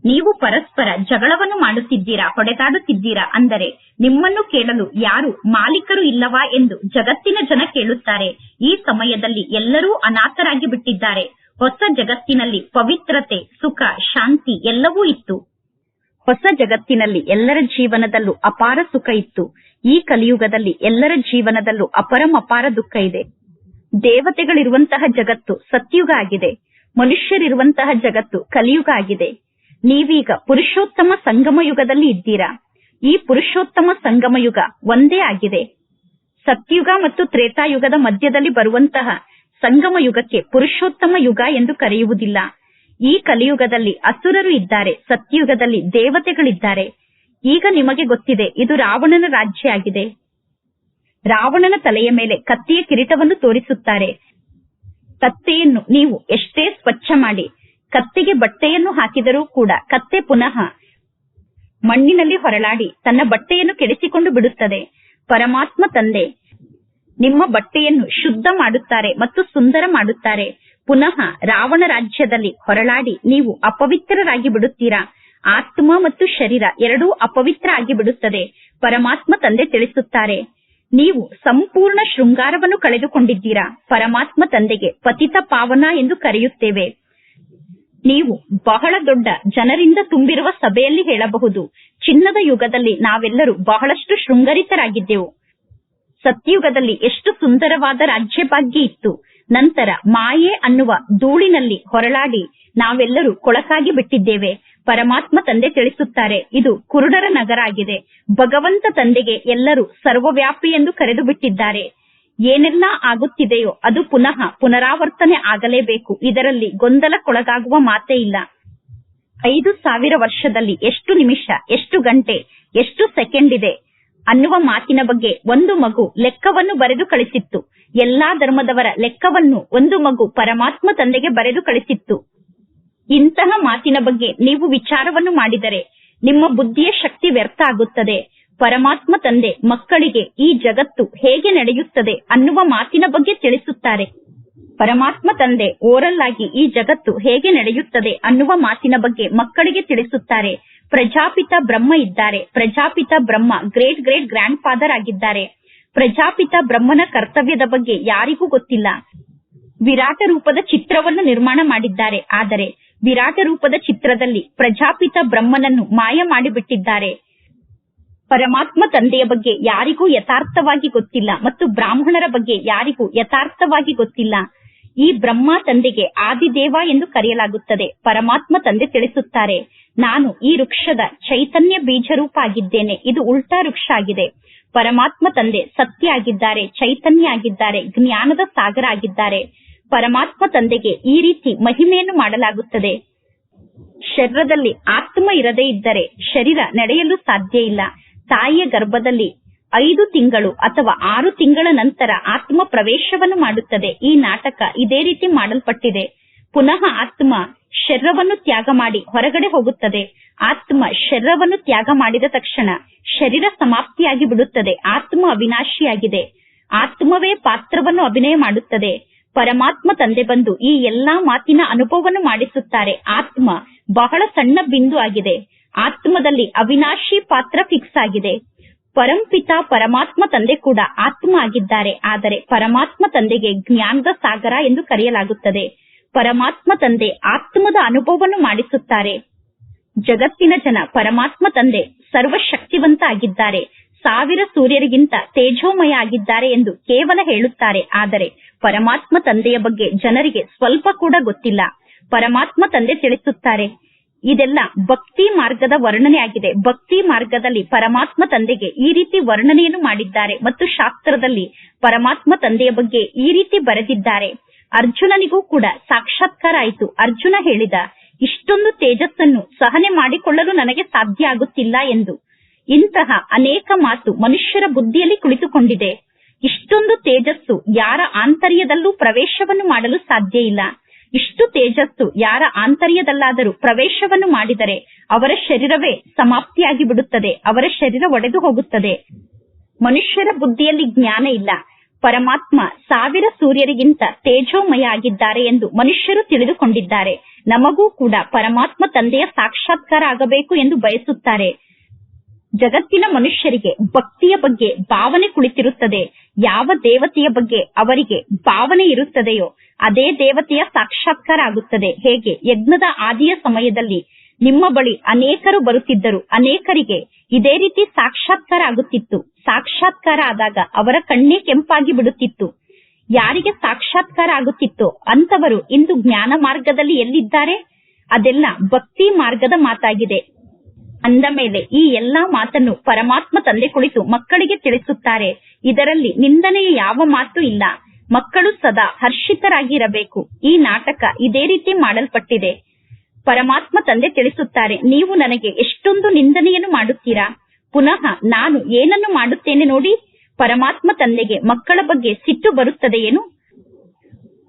ನೀವು ಪರಸ್ಪರ ಜಗಳವನ್ನು ಮಾಡುತ್ತಿದ್ದೀರಾ? ಹೊಡೆದಾಡುತ್ತಿದ್ದೀರಾ? ಅಂದರೆ ನಿಮ್ಮನ್ನು ಕೇಳಲು ಯಾರು ಮಾಲೀಕರು ಇಲ್ಲವಾ ಎಂದು ಜಗತ್ತಿನ ಜನ ಕೇಳುತ್ತಾರೆ. ಈ ಸಮಯದಲ್ಲಿ ಎಲ್ಲರೂ ಅನಾಥರಾಗಿ ಬಿಟ್ಟಿದ್ದಾರೆ. ಹೊಸ ಜಗತ್ತಿನಲ್ಲಿ ಪವಿತ್ರತೆ, ಸುಖ, ಶಾಂತಿ ಎಲ್ಲವೂ ಇತ್ತು. ಹೊಸ ಜಗತ್ತಿನಲ್ಲಿ ಎಲ್ಲರ ಜೀವನದಲ್ಲೂ ಅಪಾರ ಸುಖ ಇತ್ತು. ಈ ಕಲಿಯುಗದಲ್ಲಿ ಎಲ್ಲರ ಜೀವನದಲ್ಲೂ ಅಪರಮಪಾರ ದುಃಖ ಇದೆ. ದೇವತೆಗಳಿರುವಂತಹ ಜಗತ್ತು ಸತ್ಯುಗ ಆಗಿದೆ. ಮನುಷ್ಯರಿರುವಂತಹ ಜಗತ್ತು ಕಲಿಯುಗ ಆಗಿದೆ. ನೀವೀಗ ಪುರುಷೋತ್ತಮ ಸಂಗಮ ಯುಗದಲ್ಲಿ ಇದ್ದೀರಾ? ಈ ಪುರುಷೋತ್ತಮ ಸಂಗಮ ಯುಗ ಒಂದೇ ಆಗಿದೆ. ಸತ್ಯುಗ ಮತ್ತು ತ್ರೇತಾಯುಗದ ಮಧ್ಯದಲ್ಲಿ ಬರುವಂತಹ ಸಂಗಮ ಯುಗಕ್ಕೆ ಪುರುಷೋತ್ತಮ ಯುಗ ಎಂದು ಕರೆಯುವುದಿಲ್ಲ. ಈ ಕಲಿಯುಗದಲ್ಲಿ ಅಸುರರು ಇದ್ದಾರೆ, ಸತ್ಯುಗದಲ್ಲಿ ದೇವತೆಗಳಿದ್ದಾರೆ. ಈಗ ನಿಮಗೆ ಗೊತ್ತಿದೆ, ಇದು ರಾವಣನ ರಾಜ್ಯ ಆಗಿದೆ ರಾವಣನ ತಲೆಯ ಮೇಲೆ ಕತ್ತಿಯ ಕಿರೀಟವನ್ನು ತೋರಿಸುತ್ತಾರೆ. ಕತ್ತೆಯನ್ನು ನೀವು ಎಷ್ಟೇ ಸ್ವಚ್ಛ ಮಾಡಿ, ಕತ್ತೆಗೆ ಬಟ್ಟೆಯನ್ನು ಹಾಕಿದರೂ ಕೂಡ ಕತ್ತೆ ಪುನಃ ಮಣ್ಣಿನಲ್ಲಿ ಹೊರಳಾಡಿ ತನ್ನ ಬಟ್ಟೆಯನ್ನು ಕೆಡಿಸಿಕೊಂಡು ಬಿಡುತ್ತದೆ. ಪರಮಾತ್ಮ ತಂದೆ, ನಿಮ್ಮ ಬಟ್ಟೆಯನ್ನು ಶುದ್ಧ ಮಾಡುತ್ತಾರೆ ಮತ್ತು ಸುಂದರ ಮಾಡುತ್ತಾರೆ. ಪುನಃ ರಾವಣ ರಾಜ್ಯದಲ್ಲಿ ಹೊರಳಾಡಿ ನೀವು ಅಪವಿತ್ರರಾಗಿ ಬಿಡುತ್ತೀರಾ? ಆತ್ಮ ಮತ್ತು ಶರೀರ ಎರಡೂ ಅಪವಿತ್ರ ಆಗಿ ಬಿಡುತ್ತದೆ, ಪರಮಾತ್ಮ ತಂದೆ ತಿಳಿಸುತ್ತಾರೆ. ನೀವು ಸಂಪೂರ್ಣ ಶೃಂಗಾರವನ್ನು ಕಳೆದುಕೊಂಡಿದ್ದೀರಾ? ಪರಮಾತ್ಮ ತಂದೆಗೆ ಪತಿತ ಪಾವನ ಎಂದು ಕರೆಯುತ್ತೇವೆ. ನೀವು ಬಹಳ ದೊಡ್ಡ ಜನರಿಂದ ತುಂಬಿರುವ ಸಭೆಯಲ್ಲಿ ಹೇಳಬಹುದು, ಚಿನ್ನದ ಯುಗದಲ್ಲಿ ನಾವೆಲ್ಲರೂ ಬಹಳಷ್ಟು ಶೃಂಗರಿತರಾಗಿದ್ದೆವು. ಸತ್ಯಯುಗದಲ್ಲಿ ಎಷ್ಟು ಸುಂದರವಾದ ರಾಜ್ಯ ಭಾಗ್ಯ ಇತ್ತು. ನಂತರ ಮಾಯೆ ಅನ್ನುವ ಧೂಳಿನಲ್ಲಿ ಹೊರಳಾಡಿ ನಾವೆಲ್ಲರೂ ಕೊಳಕಾಗಿ ಬಿಟ್ಟಿದ್ದೇವೆ. ಪರಮಾತ್ಮ ತಂದೆ ತಿಳಿಸುತ್ತಾರೆ, ಇದು ಕುರುಡರ ನಗರ ಆಗಿದೆ ಭಗವಂತ ತಂದೆಗೆ ಎಲ್ಲರೂ ಸರ್ವವ್ಯಾಪಿ ಎಂದು ಕರೆದು ಬಿಟ್ಟಿದ್ದಾರೆ. ಏನೆಲ್ಲ ಆಗುತ್ತಿದೆಯೋ ಅದು ಪುನಃ ಪುನರಾವರ್ತನೆ ಆಗಲೇಬೇಕು. ಇದರಲ್ಲಿ ಗೊಂದಲಕ್ಕೊಳಗಾಗುವ ಮಾತೇ ಇಲ್ಲ. ಐದು ಸಾವಿರ ವರ್ಷದಲ್ಲಿ ಎಷ್ಟು ನಿಮಿಷ, ಎಷ್ಟು ಗಂಟೆ, ಎಷ್ಟು ಸೆಕೆಂಡ್ ಇದೆ? ಅನ್ನುವ ಮಾತಿನ ಬಗ್ಗೆ ಒಂದು ಮಗು ಲೆಕ್ಕವನ್ನು ಬರೆದು ಕಳಿಸಿತ್ತು. ಎಲ್ಲಾ ಧರ್ಮದವರ ಲೆಕ್ಕವನ್ನು ಒಂದು ಮಗು ಪರಮಾತ್ಮ ತಂದೆಗೆ ಬರೆದು ಕಳಿಸಿತ್ತು. ಇಂತಹ ಮಾತಿನ ಬಗ್ಗೆ ನೀವು ವಿಚಾರವನ್ನು ಮಾಡಿದರೆ ನಿಮ್ಮ ಬುದ್ಧಿಯ ಶಕ್ತಿ ವ್ಯರ್ಥ ಆಗುತ್ತದೆ. ಪರಮಾತ್ಮ ತಂದೆ ಮಕ್ಕಳಿಗೆ ಈ ಜಗತ್ತು ಹೇಗೆ ನಡೆಯುತ್ತದೆ ಅನ್ನುವ ಮಾತಿನ ಬಗ್ಗೆ ತಿಳಿಸುತ್ತಾರೆ. ಪರಮಾತ್ಮ ತಂದೆ ಓರಲ್ ಈ ಜಗತ್ತು ಹೇಗೆ ನಡೆಯುತ್ತದೆ ಅನ್ನುವ ಮಾತಿನ ಬಗ್ಗೆ ಮಕ್ಕಳಿಗೆ ತಿಳಿಸುತ್ತಾರೆ. ಪ್ರಜಾಪಿತ ಬ್ರಹ್ಮ ಇದ್ದಾರೆ. Prajapita Brahma great great grandfather ಆಗಿದ್ದಾರೆ. ಪ್ರಜಾಪಿತ ಬ್ರಹ್ಮನ ಕರ್ತವ್ಯದ ಬಗ್ಗೆ ಯಾರಿಗೂ ಗೊತ್ತಿಲ್ಲ. ವಿರಾಟ ರೂಪದ ಚಿತ್ರವನ್ನು ನಿರ್ಮಾಣ ಮಾಡಿದ್ದಾರೆ. ಆದರೆ ವಿರಾಟ ರೂಪದ ಚಿತ್ರದಲ್ಲಿ ಪ್ರಜಾಪಿತ ಬ್ರಹ್ಮನನ್ನು ಮಾಯ ಮಾಡಿಬಿಟ್ಟಿದ್ದಾರೆ. ಪರಮಾತ್ಮ ತಂದೆಯ ಬಗ್ಗೆ ಯಾರಿಗೂ ಯಥಾರ್ಥವಾಗಿ ಗೊತ್ತಿಲ್ಲ ಮತ್ತು ಬ್ರಾಹ್ಮಣರ ಬಗ್ಗೆ ಯಾರಿಗೂ ಯಥಾರ್ಥವಾಗಿ ಗೊತ್ತಿಲ್ಲ. ಈ ಬ್ರಹ್ಮ ತಂದೆಗೆ ಆದಿದೇವ ಎಂದು ಕರೆಯಲಾಗುತ್ತದೆ. ಪರಮಾತ್ಮ ತಂದೆ ತಿಳಿಸುತ್ತಾರೆ, ನಾನು ಈ ವೃಕ್ಷದ ಚೈತನ್ಯ ಬೀಜರೂಪ ಆಗಿದ್ದೇನೆ ಇದು ಉಲ್ಟಾ ವೃಕ್ಷ ಆಗಿದೆ ಪರಮಾತ್ಮ ತಂದೆ ಸತ್ಯ ಆಗಿದ್ದಾರೆ ಚೈತನ್ಯ ಆಗಿದ್ದಾರೆ ಜ್ಞಾನದ ಸಾಗರ ಆಗಿದ್ದಾರೆ ಪರಮಾತ್ಮ ತಂದೆಗೆ ಈ ರೀತಿ ಮಹಿಮೆಯನ್ನು ಮಾಡಲಾಗುತ್ತದೆ. ಶರೀರದಲ್ಲಿ ಆತ್ಮ ಇರದೇ ಇದ್ದರೆ ಶರೀರ ನಡೆಯಲು ಸಾಧ್ಯ ಇಲ್ಲ. ತಾಯಿಯ ಗರ್ಭದಲ್ಲಿ ಐದು ತಿಂಗಳು ಅಥವಾ ಆರು ತಿಂಗಳ ನಂತರ ಆತ್ಮ ಪ್ರವೇಶವನ್ನು ಮಾಡುತ್ತದೆ. ಈ ನಾಟಕ ಇದೇ ರೀತಿ ಮಾಡಲ್ಪಟ್ಟಿದೆ. ಪುನಃ ಆತ್ಮ ಶರೀರವನ್ನು ತ್ಯಾಗ ಮಾಡಿ ಹೊರಗಡೆ ಹೋಗುತ್ತದೆ. ಆತ್ಮ ಶರೀರವನ್ನು ತ್ಯಾಗ ಮಾಡಿದ ತಕ್ಷಣ ಶರೀರ ಸಮಾಪ್ತಿಯಾಗಿ ಬಿಡುತ್ತದೆ. ಆತ್ಮ ಅವಿನಾಶಿಯಾಗಿದೆ. ಆತ್ಮವೇ ಪಾತ್ರವನ್ನು ಅಭಿನಯ ಮಾಡುತ್ತದೆ. ಪರಮಾತ್ಮ ತಂದೆ ಬಂದು ಈ ಎಲ್ಲಾ ಮಾತಿನ ಅನುಭವವನ್ನು ಮಾಡಿಸುತ್ತಾರೆ. ಆತ್ಮ ಬಹಳ ಸಣ್ಣ ಬಿಂದು ಆಗಿದೆ. ಆತ್ಮದಲ್ಲಿ ಅವಿನಾಶಿ ಪಾತ್ರ ಫಿಕ್ಸ್ ಆಗಿದೆ. ಪರಂಪಿತ ಪರಮಾತ್ಮ ತಂದೆ ಕೂಡ ಆತ್ಮ ಆಗಿದ್ದಾರೆ ಆದರೆ ಪರಮಾತ್ಮ ತಂದೆಗೆ ಜ್ಞಾನದ ಸಾಗರ ಎಂದು ಕರೆಯಲಾಗುತ್ತದೆ. ಪರಮಾತ್ಮ ತಂದೆ ಆತ್ಮದ ಅನುಭವವನ್ನು ಮಾಡಿಸುತ್ತಾರೆ. ಜಗತ್ತಿನ ಜನ ಪರಮಾತ್ಮ ತಂದೆ ಸರ್ವಶಕ್ತಿವಂತ ಆಗಿದ್ದಾರೆ ಸಾವಿರ ಸೂರ್ಯರಿಗಿಂತ ತೇಜೋಮಯ ಆಗಿದ್ದಾರೆ ಎಂದು ಕೇವಲ ಹೇಳುತ್ತಾರೆ. ಆದರೆ ಪರಮಾತ್ಮ ತಂದೆಯ ಬಗ್ಗೆ ಜನರಿಗೆ ಸ್ವಲ್ಪ ಕೂಡ ಗೊತ್ತಿಲ್ಲ. ಪರಮಾತ್ಮ ತಂದೆ ತಿಳಿಸುತ್ತಾರೆ. ಇದೆಲ್ಲ ಭಕ್ತಿ ಮಾರ್ಗದ ವರ್ಣನೆ ಆಗಿದೆ. ಭಕ್ತಿ ಮಾರ್ಗದಲ್ಲಿ ಪರಮಾತ್ಮ ತಂದೆಗೆ ಈ ರೀತಿ ವರ್ಣನೆಯನ್ನು ಮಾಡಿದ್ದಾರೆ ಮತ್ತು ಶಾಸ್ತ್ರದಲ್ಲಿ ಪರಮಾತ್ಮ ತಂದೆಯ ಬಗ್ಗೆ ಈ ರೀತಿ ಬರೆದಿದ್ದಾರೆ. ಅರ್ಜುನನಿಗೂ ಕೂಡ ಸಾಕ್ಷಾತ್ಕಾರ ಆಯಿತು. ಅರ್ಜುನ ಹೇಳಿದ, ಇಷ್ಟೊಂದು ತೇಜಸ್ಸನ್ನು ಸಹನೆ ಮಾಡಿಕೊಳ್ಳಲು ನನಗೆ ಸಾಧ್ಯ ಆಗುತ್ತಿಲ್ಲ ಎಂದು. ಇಂತಹ ಅನೇಕ ಮಾತು ಮನುಷ್ಯರ ಬುದ್ಧಿಯಲ್ಲಿ ಕುಳಿತುಕೊಂಡಿದೆ. ಇಷ್ಟೊಂದು ತೇಜಸ್ಸು ಯಾರ ಆಂತರ್ಯದಲ್ಲೂ ಪ್ರವೇಶವನ್ನು ಮಾಡಲು ಸಾಧ್ಯ ಇಲ್ಲ. ಇಷ್ಟು ತೇಜಸ್ಸು ಯಾರ ಆಂತರ್ಯದಲ್ಲಾದರೂ ಪ್ರವೇಶವನ್ನು ಮಾಡಿದರೆ ಅವರ ಶರೀರವೇ ಸಮಾಪ್ತಿಯಾಗಿ ಬಿಡುತ್ತದೆ ಅವರ ಶರೀರ ಒಡೆದು ಹೋಗುತ್ತದೆ. ಮನುಷ್ಯರ ಬುದ್ಧಿಯಲ್ಲಿ ಜ್ಞಾನ ಇಲ್ಲ. ಪರಮಾತ್ಮ ಸಾವಿರ ಸೂರ್ಯರಿಗಿಂತ ತೇಜೋಮಯ ಆಗಿದ್ದಾರೆ ಎಂದು ಮನುಷ್ಯರು ತಿಳಿದುಕೊಂಡಿದ್ದಾರೆ. ನಮಗೂ ಕೂಡ ಪರಮಾತ್ಮ ತಂದೆಯ ಸಾಕ್ಷಾತ್ಕಾರ ಆಗಬೇಕು ಎಂದು ಬಯಸುತ್ತಾರೆ. ಜಗತ್ತಿನ ಮನುಷ್ಯರಿಗೆ ಭಕ್ತಿಯ ಬಗ್ಗೆ ಭಾವನೆ ಕುಳಿತಿರುತ್ತದೆ. ಯಾವ ದೇವತೆಯ ಬಗ್ಗೆ ಅವರಿಗೆ ಭಾವನೆ ಇರುತ್ತದೆಯೋ, ಅದೇ ದೇವತೆಯ ಸಾಕ್ಷಾತ್ಕಾರ ಆಗುತ್ತದೆ ಹೇಗೆ? ಯಜ್ಞದ ಆದಿಯ ಸಮಯದಲ್ಲಿ ನಿಮ್ಮ ಬಳಿ ಅನೇಕರು ಬರುತ್ತಿದ್ದರು. ಅನೇಕರಿಗೆ ಇದೇ ರೀತಿ ಸಾಕ್ಷಾತ್ಕಾರ ಆಗುತ್ತಿತ್ತು ಸಾಕ್ಷಾತ್ಕಾರ ಆದಾಗ ಅವರ ಕಣ್ಣೇ ಕೆಂಪಾಗಿ ಬಿಡುತ್ತಿತ್ತು. ಯಾರಿಗೆ ಸಾಕ್ಷಾತ್ಕಾರ ಆಗುತ್ತಿತ್ತೋ ಅಂತವರು ಇಂದು ಜ್ಞಾನ ಮಾರ್ಗದಲ್ಲಿ ಎಲ್ಲಿದ್ದಾರೆ? ಅದೆಲ್ಲ ಭಕ್ತಿ ಮಾರ್ಗದ ಮಾತಾಗಿದೆ. ಅಂದ ಮೇಲೆ ಈ ಎಲ್ಲಾ ಮಾತನ್ನು ಪರಮಾತ್ಮ ತಂದೆ ಕುಳಿತು ಮಕ್ಕಳಿಗೆ ತಿಳಿಸುತ್ತಾರೆ. ಇದರಲ್ಲಿ ನಿಂದನೆಯ ಯಾವ ಮಾತು ಇಲ್ಲ. ಮಕ್ಕಳು ಸದಾ ಹರ್ಷಿತರಾಗಿರಬೇಕು. ಈ ನಾಟಕ ಇದೇ ರೀತಿ ಮಾಡಲ್ಪಟ್ಟಿದೆ. ಪರಮಾತ್ಮ ತಂದೆ ತಿಳಿಸುತ್ತಾರೆ, ನೀವು ನನಗೆ ಎಷ್ಟೊಂದು ನಿಂದನೆಯನ್ನು ಮಾಡುತ್ತೀರಾ? ಪುನಃ ನಾನು ಏನನ್ನು ಮಾಡುತ್ತೇನೆ ನೋಡಿ? ಪರಮಾತ್ಮ ತಂದೆಗೆ ಮಕ್ಕಳ ಬಗ್ಗೆ ಸಿಟ್ಟು ಬರುತ್ತದೆಯೇನು?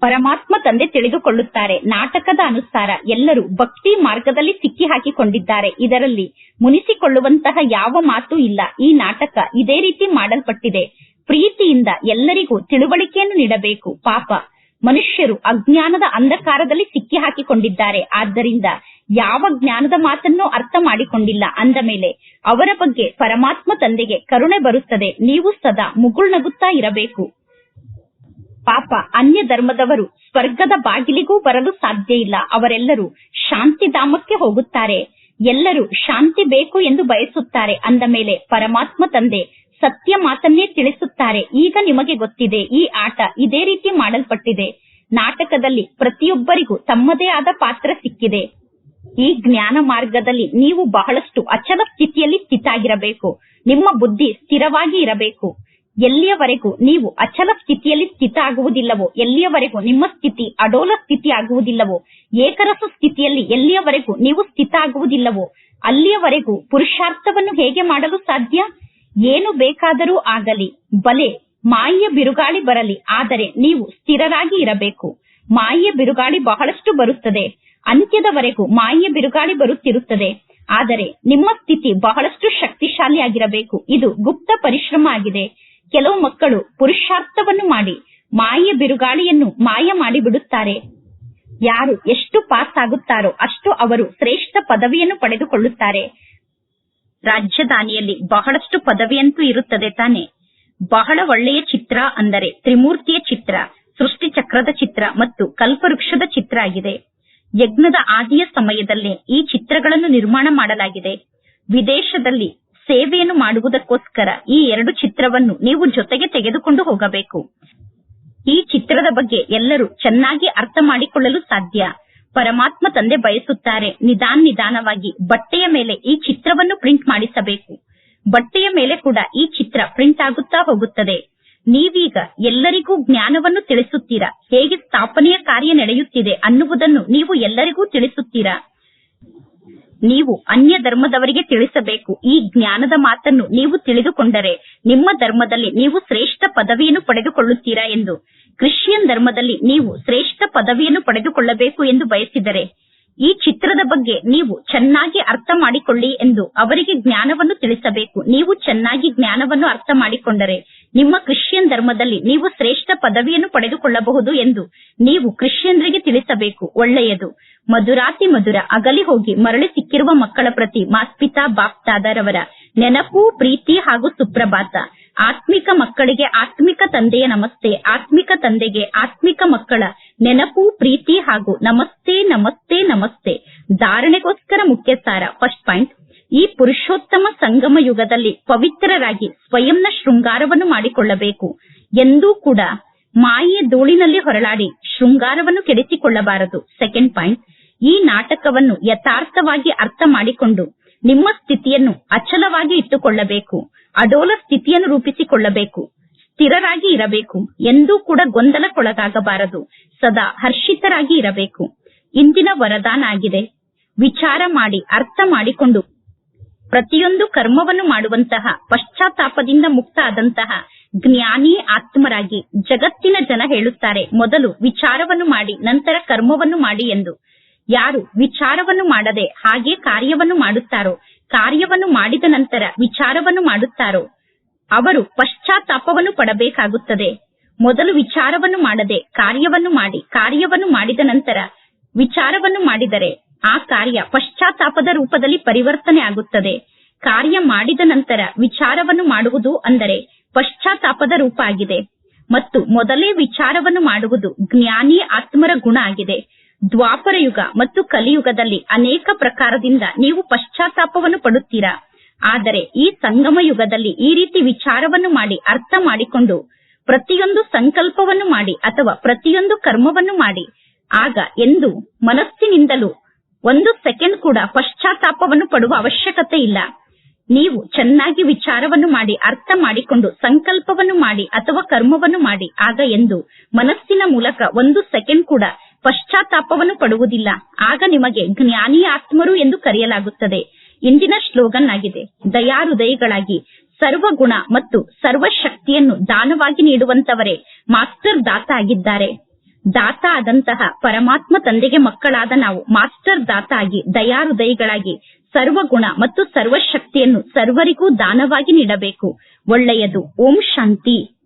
ಪರಮಾತ್ಮ ತಂದೆ ತಿಳಿದುಕೊಳ್ಳುತ್ತಾರೆ. ನಾಟಕದ ಅನುಸಾರ ಎಲ್ಲರೂ ಭಕ್ತಿ ಮಾರ್ಗದಲ್ಲಿ ಸಿಕ್ಕಿ ಹಾಕಿಕೊಂಡಿದ್ದಾರೆ. ಇದರಲ್ಲಿ ಮುನಿಸಿಕೊಳ್ಳುವಂತಹ ಯಾವ ಮಾತು ಇಲ್ಲ. ಈ ನಾಟಕ ಇದೇ ರೀತಿ ಮಾಡಲ್ಪಟ್ಟಿದೆ. ಪ್ರೀತಿಯಿಂದ ಎಲ್ಲರಿಗೂ ತಿಳುವಳಿಕೆಯನ್ನು ನೀಡಬೇಕು. ಪಾಪ ಮನುಷ್ಯರು ಅಜ್ಞಾನದ ಅಂಧಕಾರದಲ್ಲಿ ಸಿಕ್ಕಿ ಹಾಕಿಕೊಂಡಿದ್ದಾರೆ. ಆದ್ದರಿಂದ ಯಾವ ಜ್ಞಾನದ ಮಾತನ್ನೂ ಅರ್ಥ ಮಾಡಿಕೊಂಡಿಲ್ಲ. ಅಂದ ಮೇಲೆ ಅವರ ಬಗ್ಗೆ ಪರಮಾತ್ಮ ತಂದೆಗೆ ಕರುಣೆ ಬರುತ್ತದೆ. ನೀವು ಸದಾ ಮುಗುಳ್ನಗುತ್ತಾ ಇರಬೇಕು. ಪಾಪ ಅನ್ಯ ಧರ್ಮದವರು ಸ್ವರ್ಗದ ಬಾಗಿಲಿಗೂ ಬರಲು ಸಾಧ್ಯ ಇಲ್ಲ. ಅವರೆಲ್ಲರೂ ಶಾಂತಿಧಾಮಕ್ಕೆ ಹೋಗುತ್ತಾರೆ. ಎಲ್ಲರೂ ಶಾಂತಿ ಬೇಕು ಎಂದು ಬಯಸುತ್ತಾರೆ. ಅಂದ ಮೇಲೆ ಪರಮಾತ್ಮ ತಂದೆ ಸತ್ಯ ಮಾತನ್ನೇ ತಿಳಿಸುತ್ತಾರೆ. ಈಗ ನಿಮಗೆ ಗೊತ್ತಿದೆ, ಈ ಆಟ ಇದೇ ರೀತಿ ಮಾಡಲ್ಪಟ್ಟಿದೆ. ನಾಟಕದಲ್ಲಿ ಪ್ರತಿಯೊಬ್ಬರಿಗೂ ತಮ್ಮದೇ ಆದ ಪಾತ್ರ ಸಿಕ್ಕಿದೆ. ಈ ಜ್ಞಾನ ಮಾರ್ಗದಲ್ಲಿ ನೀವು ಬಹಳಷ್ಟು ಅಚಲ ಸ್ಥಿತಿಯಲ್ಲಿ ಸ್ಥಿತಾಗಿರಬೇಕು. ನಿಮ್ಮ ಬುದ್ಧಿ ಸ್ಥಿರವಾಗಿ ಇರಬೇಕು. ಎಲ್ಲಿಯವರೆಗೂ ನೀವು ಅಚಲ ಸ್ಥಿತಿಯಲ್ಲಿ ಸ್ಥಿತ ಆಗುವುದಿಲ್ಲವೋ ಎಲ್ಲಿಯವರೆಗೂ ನಿಮ್ಮ ಸ್ಥಿತಿ ಅಡೋಲ ಸ್ಥಿತಿ ಆಗುವುದಿಲ್ಲವೋ ಏಕರಸ ಸ್ಥಿತಿಯಲ್ಲಿ ಎಲ್ಲಿಯವರೆಗೂ ನೀವು ಸ್ಥಿತ ಆಗುವುದಿಲ್ಲವೋ ಅಲ್ಲಿಯವರೆಗೂ ಪುರುಷಾರ್ಥವನ್ನು ಹೇಗೆ ಮಾಡಲು ಸಾಧ್ಯ? ಏನು ಬೇಕಾದರೂ ಆಗಲಿ, ಬಲೆ ಮಾಯೆಯ ಬಿರುಗಾಳಿ ಬರಲಿ, ಆದರೆ ನೀವು ಸ್ಥಿರರಾಗಿ ಇರಬೇಕು. ಮಾಯೆಯ ಬಿರುಗಾಳಿ ಬಹಳಷ್ಟು ಬರುತ್ತದೆ. ಅಂತ್ಯದವರೆಗೂ ಮಾಯೆಯ ಬಿರುಗಾಳಿ ಬರುತ್ತಿರುತ್ತದೆ. ಆದರೆ ನಿಮ್ಮ ಸ್ಥಿತಿ ಬಹಳಷ್ಟು ಶಕ್ತಿಶಾಲಿಯಾಗಿರಬೇಕು. ಇದು ಗುಪ್ತ ಪರಿಶ್ರಮ ಆಗಿದೆ. ಕೆಲವು ಮಕ್ಕಳು ಪುರುಷಾರ್ಥವನ್ನು ಮಾಡಿ ಮಾಯೆಯ ಬಿರುಗಾಳಿಯನ್ನು ಮಾಯ ಮಾಡಿ ಬಿಡುತ್ತಾರೆ. ಯಾರು ಎಷ್ಟು ಪಾಸ್ ಆಗುತ್ತಾರೋ ಅಷ್ಟು ಅವರು ಶ್ರೇಷ್ಠ ಪದವಿಯನ್ನು ಪಡೆದುಕೊಳ್ಳುತ್ತಾರೆ. ರಾಜಧಾನಿಯಲ್ಲಿ ಬಹಳಷ್ಟು ಪದವಿಯಂತೂ ಇರುತ್ತದೆ ತಾನೆ. ಬಹಳ ಒಳ್ಳೆಯ ಚಿತ್ರ ಅಂದರೆ ತ್ರಿಮೂರ್ತಿಯ ಚಿತ್ರ ಸೃಷ್ಟಿ ಚಕ್ರದ ಚಿತ್ರ ಮತ್ತು ಕಲ್ಪವೃಕ್ಷದ ಚಿತ್ರ ಆಗಿದೆ. ಯಜ್ಞದ ಆದಿಯ ಸಮಯದಲ್ಲೇ ಈ ಚಿತ್ರಗಳನ್ನು ನಿರ್ಮಾಣ ಮಾಡಲಾಗಿದೆ. ವಿದೇಶದಲ್ಲಿ ಸೇವೆಯನ್ನು ಮಾಡುವುದಕ್ಕೋಸ್ಕರ ಈ ಎರಡು ಚಿತ್ರವನ್ನು ನೀವು ಜೊತೆಗೆ ತೆಗೆದುಕೊಂಡು ಹೋಗಬೇಕು. ಈ ಚಿತ್ರದ ಬಗ್ಗೆ ಎಲ್ಲರೂ ಚೆನ್ನಾಗಿ ಅರ್ಥ ಮಾಡಿಕೊಳ್ಳಲು ಸಾಧ್ಯ. ಪರಮಾತ್ಮ ತಂದೆ ಬಯಸುತ್ತಾರೆ ನಿಧಾನ ನಿಧಾನವಾಗಿ ಬಟ್ಟೆಯ ಮೇಲೆ ಈ ಚಿತ್ರವನ್ನು ಪ್ರಿಂಟ್ ಮಾಡಿಸಬೇಕು. ಬಟ್ಟೆಯ ಮೇಲೆ ಕೂಡ ಈ ಚಿತ್ರ ಪ್ರಿಂಟ್ ಆಗುತ್ತಾ ಹೋಗುತ್ತದೆ. ನೀವೀಗ ಎಲ್ಲರಿಗೂ ಜ್ಞಾನವನ್ನು ತಿಳಿಸುತ್ತೀರಾ? ಹೇಗೆ ಸ್ಥಾಪನೆಯ ಕಾರ್ಯ ನಡೆಯುತ್ತಿದೆ ಅನ್ನುವುದನ್ನು ನೀವು ಎಲ್ಲರಿಗೂ ತಿಳಿಸುತ್ತೀರಾ? ನೀವು ಅನ್ಯ ಧರ್ಮದವರಿಗೆ ತಿಳಿಸಬೇಕು. ಈ ಜ್ಞಾನದ ಮಾತನ್ನು ನೀವು ತಿಳಿದುಕೊಂಡರೆ ನಿಮ್ಮ ಧರ್ಮದಲ್ಲಿ ನೀವು ಶ್ರೇಷ್ಠ ಪದವಿಯನ್ನು ಪಡೆದುಕೊಳ್ಳುತ್ತೀರಾ ಎಂದು. ಕ್ರಿಶ್ಚಿಯನ್ ಧರ್ಮದಲ್ಲಿ ನೀವು ಶ್ರೇಷ್ಠ ಪದವಿಯನ್ನು ಪಡೆದುಕೊಳ್ಳಬೇಕು ಎಂದು ಬಯಸಿದರೆ ಈ ಚಿತ್ರದ ಬಗ್ಗೆ ನೀವು ಚೆನ್ನಾಗಿ ಅರ್ಥ ಮಾಡಿಕೊಳ್ಳಿ ಎಂದು ಅವರಿಗೆ ಜ್ಞಾನವನ್ನು ತಿಳಿಸಬೇಕು. ನೀವು ಚೆನ್ನಾಗಿ ಜ್ಞಾನವನ್ನು ಅರ್ಥ ಮಾಡಿಕೊಂಡರೆ ನಿಮ್ಮ ಕ್ರಿಶ್ಚಿಯನ್ ಧರ್ಮದಲ್ಲಿ ನೀವು ಶ್ರೇಷ್ಠ ಪದವಿಯನ್ನು ಪಡೆದುಕೊಳ್ಳಬಹುದು ಎಂದು ನೀವು ಕ್ರಿಶ್ಚಿಯನ್ರಿಗೆ ತಿಳಿಸಬೇಕು. ಒಳ್ಳೆಯದು. ಮಧುರಾತಿ ಮಧುರ ಅಗಲಿ ಹೋಗಿ ಮರಳಿ ಸಿಕ್ಕಿರುವ ಮಕ್ಕಳ ಪ್ರತಿ ಮಾಸ್ಪಿತಾ ಬಾಪ್ತಾದರವರ ನೆನಪು, ಪ್ರೀತಿ ಹಾಗೂ ಸುಪ್ರಭಾತ. ಆತ್ಮಿಕ ಮಕ್ಕಳಿಗೆ ಆತ್ಮಿಕ ತಂದೆಯ ನಮಸ್ತೆ, ಆತ್ಮಿಕ ತಂದೆಗೆ ಆತ್ಮಿಕ ಮಕ್ಕಳ ನೆನಪು, ಪ್ರೀತಿ ಹಾಗೂ ನಮಸ್ತೆ ನಮಸ್ತೆ ನಮಸ್ತೆ. ಧಾರಣೆಗೋಸ್ಕರ ಮುಖ್ಯ ಸಾರ ಫಸ್ಟ್ ಪಾಯಿಂಟ್ ಈ ಪುರುಷೋತ್ತಮ ಸಂಗಮ ಯುಗದಲ್ಲಿ ಪವಿತ್ರರಾಗಿ ಸ್ವಯಂನ ಶೃಂಗಾರವನ್ನು ಮಾಡಿಕೊಳ್ಳಬೇಕು. ಎಂದೂ ಕೂಡ ಮಾಯೆಯ ಧೂಳಿನಲ್ಲಿ ಹೊರಳಾಡಿ ಶೃಂಗಾರವನ್ನು ಕೆಡಿಸಿಕೊಳ್ಳಬಾರದು. ಸೆಕೆಂಡ್ ಪಾಯಿಂಟ್ ಈ ನಾಟಕವನ್ನು ಯಥಾರ್ಥವಾಗಿ ಅರ್ಥ ಮಾಡಿಕೊಂಡು ನಿಮ್ಮ ಸ್ಥಿತಿಯನ್ನು ಅಚಲವಾಗಿ ಇಟ್ಟುಕೊಳ್ಳಬೇಕು. ಅಡೋಲ ಸ್ಥಿತಿಯನ್ನು ರೂಪಿಸಿಕೊಳ್ಳಬೇಕು. ಸ್ಥಿರರಾಗಿ ಇರಬೇಕು ಎಂದೂ ಕೂಡ ಗೊಂದಲಕ್ಕೊಳಗಾಗಬಾರದು. ಸದಾ ಹರ್ಷಿತರಾಗಿ ಇರಬೇಕು. ಇಂದಿನ ವರದಾನ ಆಗಿದೆ ವಿಚಾರ ಮಾಡಿ, ಅರ್ಥ ಮಾಡಿಕೊಂಡು ಪ್ರತಿಯೊಂದು ಕರ್ಮವನ್ನು ಮಾಡುವಂತಹ ಪಶ್ಚಾತ್ತಾಪದಿಂದ ಮುಕ್ತ ಆದಂತಹ ಜ್ಞಾನಿ ಆತ್ಮರಾಗಿ ಜಗತ್ತಿನ ಜನ ಹೇಳುತ್ತಾರೆ, ಮೊದಲು ವಿಚಾರವನ್ನು ಮಾಡಿ, ನಂತರ ಕರ್ಮವನ್ನು ಮಾಡಿ ಎಂದು. ಯಾರು ವಿಚಾರವನ್ನು ಮಾಡದೆ ಹಾಗೆ ಕಾರ್ಯವನ್ನು ಮಾಡುತ್ತಾರೋ, ಕಾರ್ಯವನ್ನು ಮಾಡಿದ ನಂತರ ವಿಚಾರವನ್ನು ಮಾಡುತ್ತಾರೋ, ಅವರು ಪಶ್ಚಾತ್ತಾಪವನ್ನು ಪಡಬೇಕಾಗುತ್ತದೆ. ಮೊದಲು ವಿಚಾರವನ್ನು ಮಾಡದೆ ಕಾರ್ಯವನ್ನು ಮಾಡಿ, ಕಾರ್ಯವನ್ನು ಮಾಡಿದ ನಂತರ ವಿಚಾರವನ್ನು ಮಾಡಿದರೆ ಆ ಕಾರ್ಯ ಪಶ್ಚಾತ್ತಾಪದ ರೂಪದಲ್ಲಿ ಪರಿವರ್ತನೆ ಆಗುತ್ತದೆ. ಕಾರ್ಯ ಮಾಡಿದ ನಂತರ ವಿಚಾರವನ್ನು ಮಾಡುವುದು ಅಂದರೆ ಪಶ್ಚಾತ್ತಾಪದ ರೂಪ ಆಗಿದೆ. ಮತ್ತು ಮೊದಲೇ ವಿಚಾರವನ್ನು ಮಾಡುವುದು ಜ್ಞಾನಿ ಆತ್ಮರ ಗುಣ ಆಗಿದೆ. ದ್ವಾಪರ ಯುಗ ಮತ್ತು ಕಲಿಯುಗದಲ್ಲಿ ಅನೇಕ ಪ್ರಕಾರದಿಂದ ನೀವು ಪಶ್ಚಾತ್ತಾಪವನ್ನು ಪಡುತ್ತೀರಾ? ಆದರೆ ಈ ಸಂಗಮ ಯುಗದಲ್ಲಿ ಈ ರೀತಿ ವಿಚಾರವನ್ನು ಮಾಡಿ, ಅರ್ಥ ಮಾಡಿಕೊಂಡು, ಪ್ರತಿಯೊಂದು ಸಂಕಲ್ಪವನ್ನು ಮಾಡಿ ಅಥವಾ ಪ್ರತಿಯೊಂದು ಕರ್ಮವನ್ನು ಮಾಡಿ, ಆಗ ಎಂದು ಮನಸ್ಸಿನಿಂದಲೂ ಒಂದು ಸೆಕೆಂಡ್ ಕೂಡ ಪಶ್ಚಾತ್ತಾಪವನ್ನು ಪಡುವ ಅವಶ್ಯಕತೆ ಇಲ್ಲ. ನೀವು ಚೆನ್ನಾಗಿ ವಿಚಾರವನ್ನು ಮಾಡಿ, ಅರ್ಥ ಮಾಡಿಕೊಂಡು ಸಂಕಲ್ಪವನ್ನು ಮಾಡಿ ಅಥವಾ ಕರ್ಮವನ್ನು ಮಾಡಿ, ಆಗ ಎಂದು ಮನಸ್ಸಿನ ಮೂಲಕ ಒಂದು ಸೆಕೆಂಡ್ ಕೂಡ ಪಶ್ಚಾತ್ತಾಪವನ್ನು ಪಡುವುದಿಲ್ಲ. ಆಗ ನಿಮಗೆ ಜ್ಞಾನಿ ಆತ್ಮರು ಎಂದು ಕರೆಯಲಾಗುತ್ತದೆ. ಇಂದಿನ ಸ್ಲೋಗನ್ ಆಗಿದೆ. ದಯಾಹೃದಯಗಳಾಗಿ ಸರ್ವ ಗುಣ ಮತ್ತು ಸರ್ವ ಶಕ್ತಿಯನ್ನು ದಾನವಾಗಿ ನೀಡುವಂತವರೇ ಮಾಸ್ಟರ್ ದಾತ ಆಗಿದ್ದಾರೆ. ದಾತ ಆದಂತಹ ಪರಮಾತ್ಮ ತಂದೆಗೆ ಮಕ್ಕಳಾದ ನಾವು ಮಾಸ್ಟರ್ ದಾತ ಆಗಿ ದಯಾಹೃದಯಗಳಾಗಿ ಸರ್ವ ಗುಣ ಮತ್ತು ಸರ್ವ ಶಕ್ತಿಯನ್ನು ಸರ್ವರಿಗೂ ದಾನವಾಗಿ ನೀಡಬೇಕು. ಒಳ್ಳೆಯದು. ಓಂ ಶಾಂತಿ.